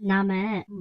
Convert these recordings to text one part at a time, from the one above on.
நாம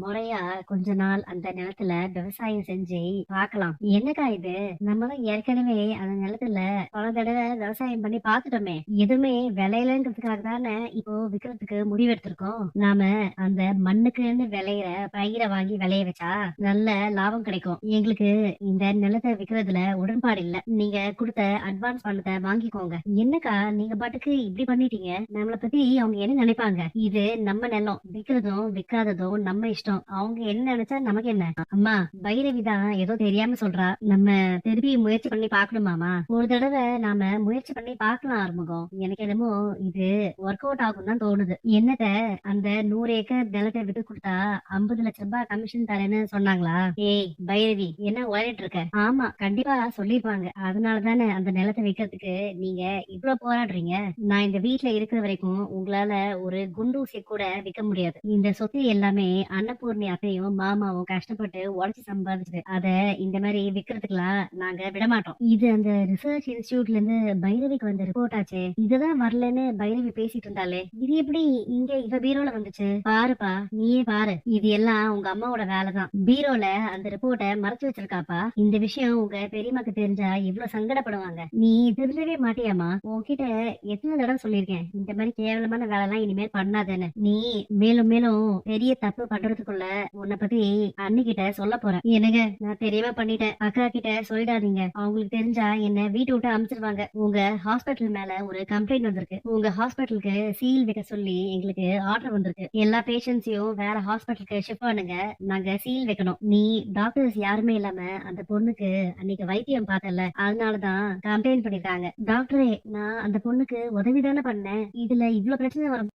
முறையா கொஞ்ச நாள் அந்த நிலத்துல விவசாயம் செஞ்சு பார்க்கலாம். என்னக்கா இது? நம்ம தான் ஏற்கனவே அந்த நிலத்துல பல தடவை விவசாயம் பண்ணி பாத்துட்டோமே எதுவுமே விளையலங்கிறதுக்காக தானே இப்போ விக்கிறதுக்கு முடிவெடுத்திருக்கோம் நாம அந்த மண்ணுக்குன்னு விளையிற பயிரை வாங்கி விளைய வச்சா நல்ல லாபம் கிடைக்கும். எங்களுக்கு இந்த நிலத்தை விக்கிறதுல உடன்பாடு இல்ல. நீங்க கொடுத்த அட்வான்ஸ் பணத்தை வாங்கிக்கோங்க. என்னக்கா நீங்க பாட்டுக்கு இப்படி பண்ணிட்டீங்க? நம்மள பத்தி அவங்க என்ன நினைப்பாங்க? இது நம்ம நிலம். விக்கிறதும் விக்காததும் நம்ம இஷ்டம். அவங்க என்ன நினைச்சா நமக்கு என்ன? அம்மா பைரவி தான் ஏதோ தெரியாம சொல்றா. நம்ம திருப்பி முயற்சி பண்ணி பாக்கணுமாமா ஒரு தடவை நாம முயற்சி பண்ணி பாக்கலாம் ஆரம்பிக்கும் எனக்கு என்னமோ இது ஒர்க் அவுட் ஆகும் தான் தோணுது. என்னத்த அந்த நூறு ஏக்கர் நிலத்தை விட்டு கொடுத்தா ஐம்பது லட்சம் ரூபாய் கமிஷன் தரேன்னு சொன்னாங்களா? ஏய் பைரவி என்ன உழையிட்டு இருக்க? ஆமா கண்டிப்பா சொல்லிருப்பாங்க. அதனால தானே அந்த நிலத்தை விற்கிறதுக்கு நீங்க இவ்வளவு போராடுறீங்க? நான் இந்த வீட்டுல இருக்கிற வரைக்கும் உங்களால ஒரு குண்டூசியை கூட விற்க முடியாது. இந்த சொத்து எல்லாமே அன்னபூர்ணி அத்தையும் மாமாவும் கஷ்டப்பட்டு உழைச்சு சம்பாதிச்சது அத இந்த மாதிரி விக்கிறதுக்கெல்லாம் நாங்க விட மாட்டோம் இது அந்த ரிசர்ச் இன்ஸ்டிடியூட்ல இருந்து பைரவிக்கு வந்த ரிப்போர்ட் ஆச்சு. இதுதான் வரலன்னு பைரவி பேசிட்டு இருந்தாலே இது எப்படி இங்க இவ பீரோல வந்துச்சு? பாருப்பா நீயே பாரு. இது எல்லாம் உங்க அம்மாவோட வேலைதான். பீரோல அந்த ரிப்போர்ட்டை மறைச்சு வச்சிருக்காப்பா. இந்த விஷயம் உங்க பெரியமாக்கு தெரிஞ்சா இவ்வளவு சங்கடப்படுவாங்க. நீ திருந்தவே மாட்டியாமா உன்கிட்ட எத்தனை தடவை சொல்லியிருக்கேன். இந்த மாதிரி கேவலமான வேலை எல்லாம் இனிமேல் பண்ணாதேன்னு. நீ மேலும் மேலும் பெரிய தப்பு பண்றதுக்குள்ள உன்னை பத்தி அண்ணிக்கிட்ட சொல்ல போறேன். என்னங்க? நான் தெரியாம பண்ணிட்டேன். அக்கா கிட்ட சொல்லிடாதீங்க. அவங்களுக்கு தெரிஞ்சா என்ன வீட்டை விட்டு அனுப்பிச்சிருவாங்க உங்க ஹாஸ்பிட்டல் மேல ஒரு கம்ப்ளைண்ட் வந்திருக்கு. உங்க ஹாஸ்பிட்டலுக்கு சீல் வைக்க சொல்லி எங்களுக்கு ஆர்டர் வந்திருக்கு. எல்லா பேஷண்ட்ஸையும் வேற ஹாஸ்பிட்டலுக்கு ஷிஃப்ட் பண்ணுங்க. நாங்க சீல் வைக்கணும். நீ டாக்டர்ஸ் யாருமே இல்லாம அந்த பொண்ணுக்கு அன்னைக்கு வைத்தியம் பார்த்தல. அதனாலதான் கம்ப்ளைண்ட் பண்ணிருக்காங்க. டாக்டரே நான் அந்த பொண்ணுக்கு உதவி தானே பண்ணேன். இதுல இவ்வளவு பிரச்சனை வரும்.